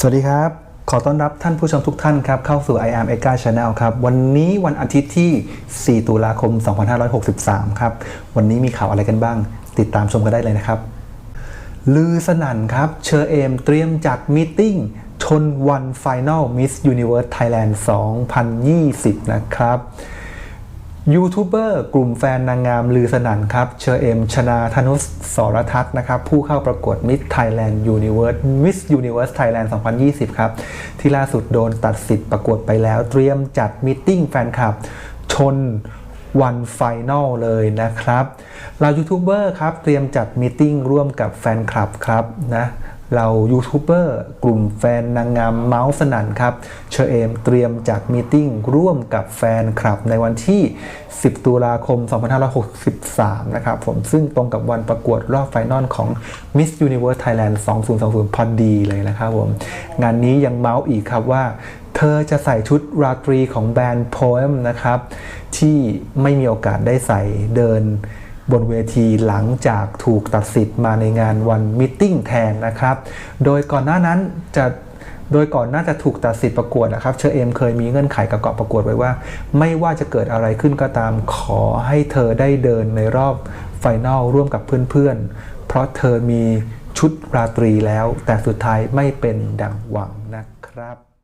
สวัสดีครับ ขอต้อนรับท่านผู้ชมทุกท่านครับเข้าสู่ I am e g a Channel ครับ วันนี้วันอาทิตย์ที่ 4 ตุลาคม 2563 ครับ วันนี้มีข่าวอะไรกันบ้าง ติดตามชมกันได้เลยนะครับ ลือสนั่นครับ เชอเอมเตรียมจัดมีติ้งชนวันไฟนลมิสยูนิเวิร์สไทยแลนด์2020 นะครับ ยูทูบเบอร์กลุ่มแฟนนางงามลือสนั่นครับ เชอเอม ชนาธนุสสรทัศน์นะครับ ผู้เข้าประกวด Miss Thailand Universe Miss Universe Thailand 2020 ครับ ที่ล่าสุดโดนตัดสิทธิ์ประกวดไปแล้ว เตรียมจัดมิทติ้งแฟนคลับ ชนวันไฟนอลเลยนะครับ เรายูทูบเบอร์ครับ เตรียมจัดมิทติ้งร่วมกับแฟนคลับครับนะ เรายูทูบเบอร์กลุ่มแฟนนางงามเมาส์สนั่นครับ เชอเอมเตรียมจัดมีตติ้งร่วมกับแฟนคลับในวันที่ 10 ตุลาคม 2563 นะครับผมซึ่งตรงกับวันประกวดรอบไฟนอลของ Miss Universe Thailand 2020 พอดีเลยนะครับผม งานนี้ยังเมาส์อีกครับว่า เธอจะใส่ชุดราตรีของแบรนด์ Poem นะครับ ที่ไม่มีโอกาสได้ใส่เดิน บนเวทีหลังจากถูกตัดสิทธิ์มาในงานวันมิทติ้งแทนนะครับ โดยก่อนหน้านั้นจะโดยก่อนหน่าจะถูกตัดสิทธิ์ประกวดนะครับ เชอเอมเคยมีเงื่อนไขกับเกาะประกวดไว้ว่า ไม่ว่าจะเกิดอะไรขึ้นก็ตามขอให้เธอได้เดินในรอบไฟนอลร่วมกับเพื่อนๆ เพราะเธอมีชุดราตรีแล้ว แต่สุดท้ายไม่เป็นดังหวังนะครับ